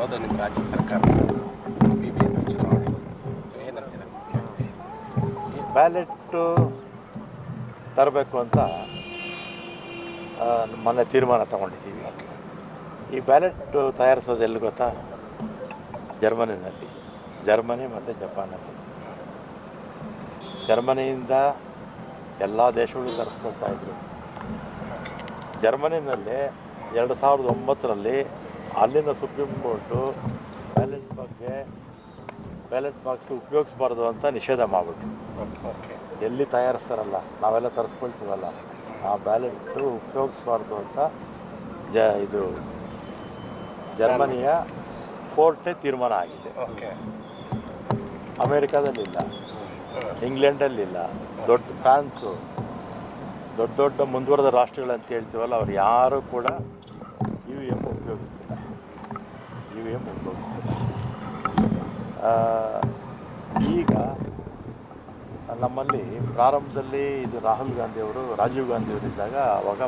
ಅನ್ನೋದು ನಿಮ್ಮ ರಾಜ್ಯ ಸರ್ಕಾರ ಬಿ ಬಿ ಚುನಾವಣೆ ಸೊ ಏನಂತೀರ ಬ್ಯಾಲೆಟ್ಟು ತರಬೇಕು ಅಂತ ಮೊನ್ನೆ ತೀರ್ಮಾನ ತಗೊಂಡಿದ್ದೀವಿ. ಈ ಬ್ಯಾಲೆಟ್ ತಯಾರಿಸೋದು ಎಲ್ಲಿ ಗೊತ್ತಾ? ಜರ್ಮನಿನಲ್ಲಿ. ಜರ್ಮನಿ ಮತ್ತು ಜಪಾನಲ್ಲಿ. ಜರ್ಮನಿಯಿಂದ ಎಲ್ಲ ದೇಶಗಳು ತರಿಸ್ಕೊಳ್ತಾ ಇದ್ರು. ಜರ್ಮನಿನಲ್ಲಿ ಎರಡು ಸಾವಿರದ ಒಂಬತ್ತರಲ್ಲಿ ಅಲ್ಲಿನ ಸುಪ್ರೀಂ ಕೋರ್ಟು ಬ್ಯಾಲೆಟ್ ಬಗ್ಗೆ ಬ್ಯಾಲೆಟ್ ಬಾಕ್ಸ್ ಉಪಯೋಗಿಸ್ಬಾರ್ದು ಅಂತ ನಿಷೇಧ ಮಾಡಿಬಿಟ್ರು ಎಲ್ಲಿ ತಯಾರಿಸ್ತಾರಲ್ಲ ನಾವೆಲ್ಲ ತರಿಸ್ಕೊಳ್ತೀವಲ್ಲ ಆ ಬ್ಯಾಲೆಟ್ಟು ಉಪಯೋಗಿಸ್ಬಾರ್ದು ಅಂತ ಜ ಇದು ಜರ್ಮನಿಯ ಕೋರ್ಟೇ ತೀರ್ಮಾನ ಆಗಿದೆ. ಓಕೆ ಅಮೇರಿಕಾದಲ್ಲಿಲ್ಲ ಇಂಗ್ಲೆಂಡಲ್ಲಿಲ್ಲ ದೊಡ್ಡ ಫ್ರಾನ್ಸು ದೊಡ್ಡ ದೊಡ್ಡ ಮುಂದುವರೆದ ರಾಷ್ಟ್ರಗಳಂತ ಹೇಳ್ತೀವಲ್ಲ ಅವ್ರು ಯಾರೂ ಕೂಡ ಯು ಎಂ ಉಪಯೋಗಿಸ್ತಿಲ್ಲ ಯು ಎಂ ಉಪಯೋಗಿಸ್ತಿಲ್ಲ ಆ, ಈಗ ನಮ್ಮಲ್ಲಿ ಪ್ರಾರಂಭದಲ್ಲಿ ಇದು ರಾಹುಲ್ ಗಾಂಧಿಯವರು ರಾಜೀವ್ ಗಾಂಧಿಯವರು ಇದ್ದಾಗ ಅವಾಗ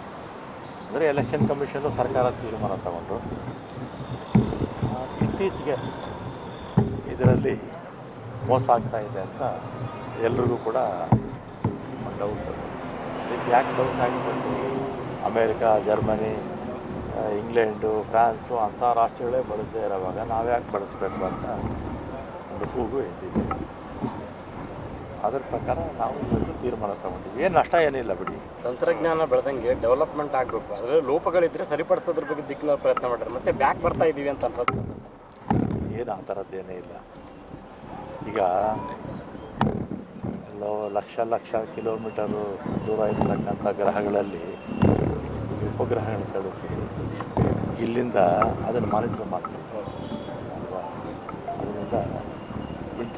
ಅಂದರೆ ಎಲೆಕ್ಷನ್ ಕಮಿಷನ್ನು ಸರ್ಕಾರ ತೀರ್ಮಾನ ತಗೊಂಡು ಆ, ಇತ್ತೀಚೆಗೆ ಇದರಲ್ಲಿ ಮೋಸ ಆಗ್ತಾ ಇದೆ ಅಂತ ಎಲ್ರಿಗೂ ಕೂಡ ಡೌಟ್ ಇದಕ್ಕೆ ಯಾಕೆ ಡೌಟ್ ಆಗಿಬಿಟ್ಟು ಅಮೇರಿಕಾ ಜರ್ಮನಿ ಇಂಗ್ಲೆಂಡು ಫ್ರಾನ್ಸು ಅಂಥ ರಾಷ್ಟ್ರಗಳೇ ಬಳಸದೇ ಇರೋವಾಗ ನಾವ್ಯಾಕೆ ಬಳಸಬೇಕು ಅಂತ ಒಂದು ಎಂದಿದೆ. ಅದರ ಪ್ರಕಾರ ನಾವು ಇವತ್ತು ತೀರ್ಮಾನ ತಗೊಂಡಿವಿ. ಏನು ನಷ್ಟ ಏನಿಲ್ಲ ಬಿಡಿ. ತಂತ್ರಜ್ಞಾನ ಬೆಳೆದಂಗೆ ಡೆವಲಪ್ಮೆಂಟ್ ಆಗಬೇಕು. ಅದರಲ್ಲಿ ಲೋಪಗಳಿದ್ರೆ ಸರಿಪಡಿಸೋದ್ರ ಬಗ್ಗೆ ದಿಕ್ಕಿನ ಪ್ರಯತ್ನ ಮಾಡ್ತಾರೆ ಮತ್ತೆ ಬ್ಯಾಕ್ ಬರ್ತಾ ಇದ್ದೀವಿ ಅಂತ ಅನ್ಸುತ್ತೆ. ಏನು ಆ ಥರದ್ದೇನೇ ಇಲ್ಲ. ಈಗ ಎಲ್ಲೋ ಲಕ್ಷ ಲಕ್ಷ ಕಿಲೋಮೀಟರು ದೂರ ಇರ್ತಕ್ಕಂಥ ಗ್ರಹಗಳಲ್ಲಿ ಉಪಗ್ರಹಗಳನ್ನು ಕಳಿಸಿ ಇಲ್ಲಿಂದ ಅದನ್ನು ಮಾನಿಟರ್ ಮಾಡ್ತೀವಿ ಅಲ್ವಾ ಅದರಿಂದ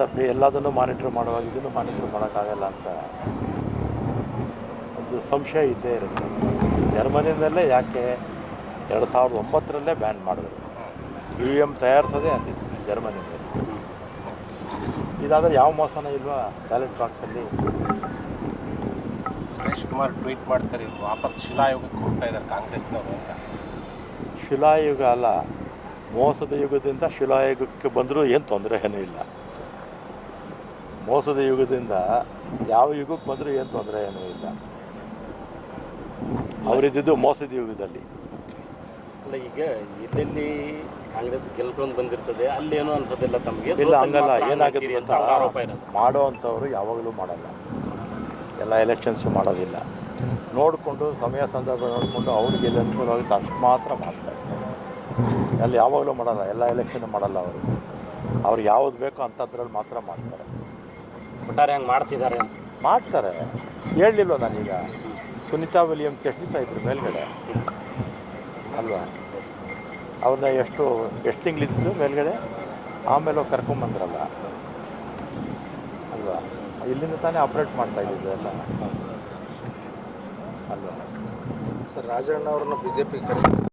ಬೆ- ಎಲ್ಲದನ್ನು ಮಾನಿಟ್ರ್ ಮಾಡುವಾಗ ಇದನ್ನು ಮಾನಿಟ್ರ್ ಮಾಡೋಕ್ಕಾಗಲ್ಲ ಅಂತ ಒಂದು ಸಂಶಯ ಇದ್ದೇ ಇರುತ್ತೆ. ಜರ್ಮನಿಯಿಂದಲೇ ಯಾಕೆ ಎರಡು ಸಾವಿರದ ಒಂಬತ್ತರಲ್ಲೇ ಬ್ಯಾನ್ ಮಾಡಿದ್ರು. ಯು ಎಂ ತಯಾರಿಸೋದೇ ಅಲ್ಲಿ ಜರ್ಮನಿಯಲ್ಲಿ. ಇದಾದರೆ ಯಾವ ಮೋಸನ ಇಲ್ವಾ ಬ್ಯಾಲೆಟ್ ಬಾಕ್ಸಲ್ಲಿ ಸುರೇಶ್ ಕುಮಾರ್ ಟ್ವೀಟ್ ಮಾಡ್ತಾರೆ ಇವರು ವಾಪಸ್ ಶಿಲಾಯುಗಕ್ಕೆ ಹೋಗ್ತಾ ಇದ್ದಾರೆ ಕಾಂಗ್ರೆಸ್ನವರು ಅಂತ. ಶಿಲಾಯುಗ ಅಲ್ಲ ಮೋಸದ ಯುಗದಿಂದ ಶಿಲಾಯುಗಕ್ಕೆ ಬಂದರೂ ಏನು ತೊಂದರೆ ಏನೂ ಇಲ್ಲ. ಮೋಸದ ಯುಗದಿಂದ ಯಾವ ಯುಗಕ್ಕೆ ಬಂದರೂ ಏನು ತೊಂದರೆ ಏನೂ ಇಲ್ಲ. ಅವರಿದ್ದು ಮೋಸದ ಯುಗದಲ್ಲಿ. ಅಲ್ಲ ಈಗ ಎಲ್ಲೆಲ್ಲಿ ಕಾಂಗ್ರೆಸ್ ಗೆಲ್ಕೊಂಡು ಬಂದಿರ್ತದೆ ಅಲ್ಲಿ ಏನೋ ಅನ್ಸೋದಿಲ್ಲ ತಮಗೆ. ಇಲ್ಲ ಹಂಗಲ್ಲ ಏನಾಗುತ್ತೆ ಅಂತ ಆರೋಪ ಮಾಡೋ ಅಂಥವ್ರು ಯಾವಾಗಲೂ ಮಾಡಲ್ಲ. ಎಲ್ಲ ಎಲೆಕ್ಷನ್ಸು ಮಾಡೋದಿಲ್ಲ. ನೋಡಿಕೊಂಡು ಸಮಯ ಸಂದರ್ಭ ನೋಡಿಕೊಂಡು ಅವ್ರಿಗೆ ಎಲ್ಲಿ ಅನುಕೂಲವಾಗುತ್ತೆ ಅಷ್ಟು ಮಾತ್ರ ಮಾಡ್ತಾರೆ. ಅಲ್ಲಿ ಯಾವಾಗಲೂ ಮಾಡಲ್ಲ ಎಲ್ಲ ಎಲೆಕ್ಷನ್ ಮಾಡಲ್ಲ ಅವರು. ಅವ್ರು ಯಾವ್ದು ಬೇಕೋ ಅಂಥದ್ರಲ್ಲಿ ಮಾತ್ರ ಮಾಡ್ತಾರೆ. ಒಟ್ಟಾರೆ ಹಂಗೆ ಮಾಡ್ತಿದ್ದಾರೆ ಅಂತ. ಮಾಡ್ತಾರೆ. ಹೇಳಲಿಲ್ವ ನಾನೀಗ? ಸುನೀತಾ ವಿಲಿಯಮ್ಸ್ ಎಷ್ಟು ದಿವಸ ಇದ್ರು ಮೇಲ್ಗಡೆ? ಅಲ್ವಾ? ಅವ್ರನ್ನ ಎಷ್ಟು ಎಷ್ಟು ತಿಂಗಳಿದ್ದು ಮೇಲ್ಗಡೆ? ಆಮೇಲೆ ಅವ್ರು ಕರ್ಕೊಂಬಂದ್ರಲ್ಲ ಅಲ್ವಾ? ಇಲ್ಲಿಂದ ತಾನೇ ಆಪ್ರೇಟ್ ಮಾಡ್ತಾ ಇದ್ದಿದ್ದು ಎಲ್ಲ. ಅಲ್ವಾ? ಸರ್ ರಾಜಣ್ಣ ಅವ್ರನ್ನ ಬಿ ಜೆ ಬಿಜೆಪಿ